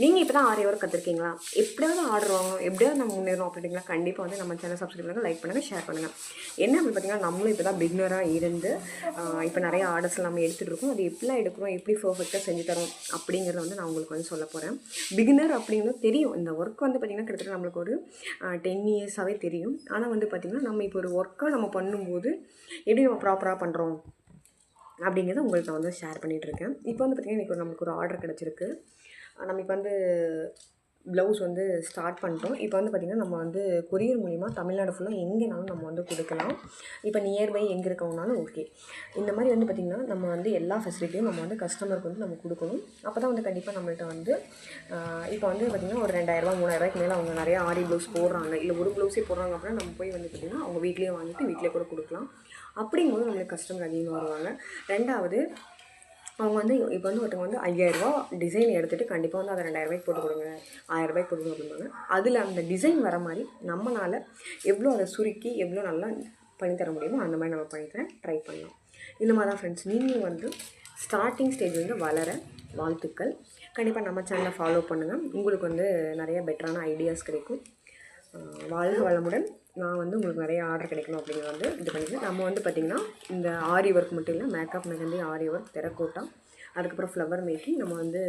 நீங்கள் இப்போ தான் ஆரி ஒர்க் கற்றுருக்கீங்களா எப்படியாவது ஆர்டர் வாங்கணும் எப்படியாவது நம்ம முன்னேறோம் அப்படின்னா கண்டிப்பாக வந்து நம்ம சேனல் சப்ஸ்கிரைப் பண்ணுங்கள் லைக் பண்ணுங்கள் ஷேர் பண்ணுங்கள் என்ன அப்படின்னு பார்த்தீங்கன்னா நம்மளும் இப்போ தான் பிக்னராக இருந்து இப்போ நிறைய ஆர்டர்ஸ் நம்ம எடுத்துகிட்டு இருக்கோம். அது எப்படிலாம் எடுக்கிறோம்? எப்படி பர்ஃபெக்டாக செஞ்சு தரோம்? அப்படிங்கிறத வந்து நான் உங்களுக்கு வந்து சொல்ல போகிறேன் பிகினர் அப்படின்னு தெரியும். இந்த ஒர்க் வந்து பார்த்திங்கன்னா கிட்டத்தட்ட நம்மளுக்கு ஒரு டென் இயர்ஸாகவே தெரியும். ஆனால் வந்து பார்த்திங்கன்னா நம்ம இப்போ ஒரு ஒர்க்காக நம்ம பண்ணும்போது எப்படி நம்ம ப்ராப்பராக பண்ணுறோம் அப்படிங்கிறத உங்களுக்கு வந்து ஷேர் பண்ணிகிட்ருக்கேன் இப்போ வந்து பார்த்திங்கன்னா எனக்கு நமக்கு ஒரு ஆர்டர் கிடச்சிருக்கு. நம்ம இப்போ வந்து ப்ளவுஸ் வந்து ஸ்டார்ட் பண்ணிட்டோம். இப்போ வந்து பார்த்திங்கன்னா நம்ம வந்து கொரியர் மூலிமா தமிழ்நாடு ஃபுல்லாக எங்கேனாலும் நம்ம வந்து கொடுக்கலாம். இப்போ நியர்பை எங்கே இருக்கவங்கனாலும் ஓகே இந்த மாதிரி வந்து பார்த்திங்கன்னா நம்ம வந்து எல்லா ஃபெசிலிட்டியும் நம்ம வந்து கஸ்டமருக்கு வந்து நம்ம கொடுக்கணும். அப்போ தான் வந்து கண்டிப்பாக நம்மள்ட்ட வந்து இப்போ வந்து பார்த்திங்கன்னா ஒரு ரெண்டாயிரரூபா மூணாயிரரூபாய்க்கு மேலே அவங்க நிறைய ஆரி ப்ளவுஸ் போடுறாங்க. இல்லை ஒரு ப்ளவுஸே போடுறாங்க அப்படின்னா நம்ம போய் வந்து பார்த்திங்கன்னா அவங்க வீட்லேயே வாங்கிட்டு வீட்டிலே கூட கொடுக்கலாம். அப்படிங்கும்போது நம்மளுக்கு கஸ்டமர் அதிகமாக வருவாங்க. ரெண்டாவது அவங்க வந்து இப்போ வந்து ஒருத்தவங்க வந்து ஐயாயிரரூபா டிசைன் எடுத்துகிட்டு கண்டிப்பாக வந்து அதை ரெண்டாயிரரூபாய்க்கு போட்டு கொடுங்க ஆயிரரூபாய்க்கு போட்டு கொடுங்க அதில் அந்த டிசைன் வர மாதிரி நம்மளால் எவ்வளோ அதை சுருக்கி எவ்வளோ நல்லா பண்ணித்தர முடியுமோ அந்த மாதிரி நம்ம பண்ணித்தரேன் ட்ரை பண்ணலாம். இந்த மாதிரி தான் ஃப்ரெண்ட்ஸ் நீங்களும் வந்து ஸ்டார்டிங் ஸ்டேஜ் வந்து வளர வாழ்த்துக்கள். கண்டிப்பாக நம்ம சேனலை ஃபாலோ பண்ணுங்கள் உங்களுக்கு வந்து நிறைய பெட்டரான ஐடியாஸ் கிடைக்கும். வாழ்க வளமுடன். நான் வந்து உங்களுக்கு நிறைய ஆர்டர் கிடைக்கணும் அப்படிங்கிற வந்து இது பண்ணிக்கிறேன் நம்ம வந்து பார்த்திங்கன்னா இந்த ஆரி ஒர்க் மட்டும் இல்லை makeup mehndi aari work terracotta அதுக்கப்புறம் ஃப்ளவர் மேக்கிங் நம்ம வந்து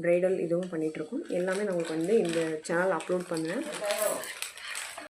ப்ரைடல் இதுவும் பண்ணிகிட்ருக்கோம் எல்லாமே நான் உங்களுக்கு வந்து இந்த சேனல் அப்லோட் பண்ணுவேன்